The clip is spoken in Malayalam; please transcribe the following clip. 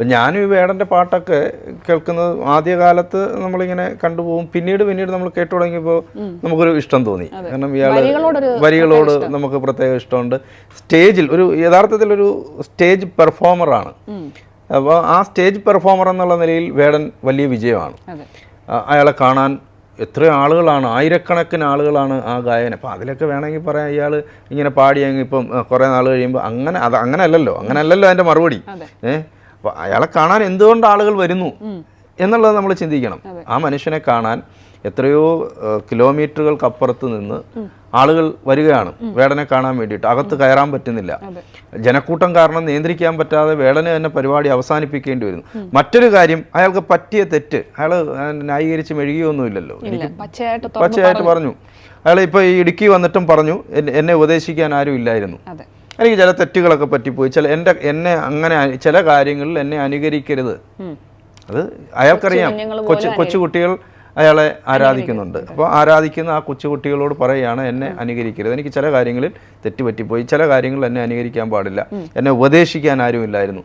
അപ്പം ഞാനും ഈ വേടന്റെ പാട്ടൊക്കെ കേൾക്കുന്നത് ആദ്യകാലത്ത് നമ്മളിങ്ങനെ കണ്ടുപോകും പിന്നീട് പിന്നീട് നമ്മൾ കേട്ടു തുടങ്ങിയപ്പോൾ നമുക്കൊരു ഇഷ്ടം തോന്നി. കാരണം ഇയാൾ വരികളോട് നമുക്ക് പ്രത്യേക ഇഷ്ടമുണ്ട്. സ്റ്റേജിൽ ഒരു യഥാർത്ഥത്തിൽ ഒരു സ്റ്റേജ് പെർഫോമറാണ്. അപ്പോൾ ആ സ്റ്റേജ് പെർഫോമർ എന്നുള്ള നിലയിൽ വേടൻ വലിയ വിജയമാണ്. അയാളെ കാണാൻ എത്ര ആളുകളാണ് ആയിരക്കണക്കിന് ആളുകളാണ് ആ ഗായകൻ അപ്പോൾ അതിലൊക്കെ വേണമെങ്കിൽ പറയാം ഇയാൾ ഇങ്ങനെ പാടിയെങ്കിൽ ഇപ്പം കുറേ നാൾ കഴിയുമ്പോൾ അങ്ങനെ അത് അങ്ങനെ അല്ലല്ലോ അങ്ങനെ അല്ലല്ലോ അതിന്റെ മറുപടി. ഏഹ് അപ്പോൾ അയാളെ കാണാൻ എന്തുകൊണ്ട് ആളുകൾ വരുന്നു എന്നുള്ളത് നമ്മൾ ചിന്തിക്കണം. ആ മനുഷ്യനെ കാണാൻ എത്രയോ കിലോമീറ്ററുകൾക്ക് കിലോമീറ്ററുകൾക്കപ്പുറത്ത് നിന്ന് ആളുകൾ വരികയാണ്. വേടനെ കാണാൻ വേണ്ടിയിട്ട്. അകത്ത് കയറാൻ പറ്റുന്നില്ല. ജനക്കൂട്ടം കാരണം നിയന്ത്രിക്കാൻ പറ്റാതെ വേടനെ തന്നെ പരിപാടി അവസാനിപ്പിക്കേണ്ടി വരുന്നു. മറ്റൊരു കാര്യം അയാൾക്ക് പറ്റിയ തെറ്റ്. അയാൾ ന്യായീകരിച്ച് മെഴുകിയൊന്നുമില്ലല്ലോ. പച്ചയായിട്ട് പറഞ്ഞു. അയാൾ ഇപ്പോൾ ഈ ഇടുക്കി വന്നിട്ടും പറഞ്ഞു. എന്നെ- ഉപദേശിക്കാൻ ആരും ഇല്ലായിരുന്നു. എനിക്ക് ചില തെറ്റുകളൊക്കെ പറ്റിപ്പോയി. ചില എന്റെ എന്നെ അങ്ങനെ ചില കാര്യങ്ങളിൽ എന്നെ അനുകരിക്കരുത്. അത് അയാൾക്കറിയാം. കൊച്ചു കൊച്ചുകുട്ടികൾ അയാളെ ആരാധിക്കുന്നുണ്ട്. അപ്പോൾ ആരാധിക്കുന്ന ആ കൊച്ചുകുട്ടികളോട് പറയുകയാണ് എന്നെ അനുകരിക്കരുത്. എനിക്ക് ചില കാര്യങ്ങളിൽ തെറ്റുപറ്റിപ്പോയി. ചില കാര്യങ്ങളിൽ എന്നെ അനുകരിക്കാൻ പാടില്ല. എന്നെ ഉപദേശിക്കാൻ ആരുമില്ലായിരുന്നു.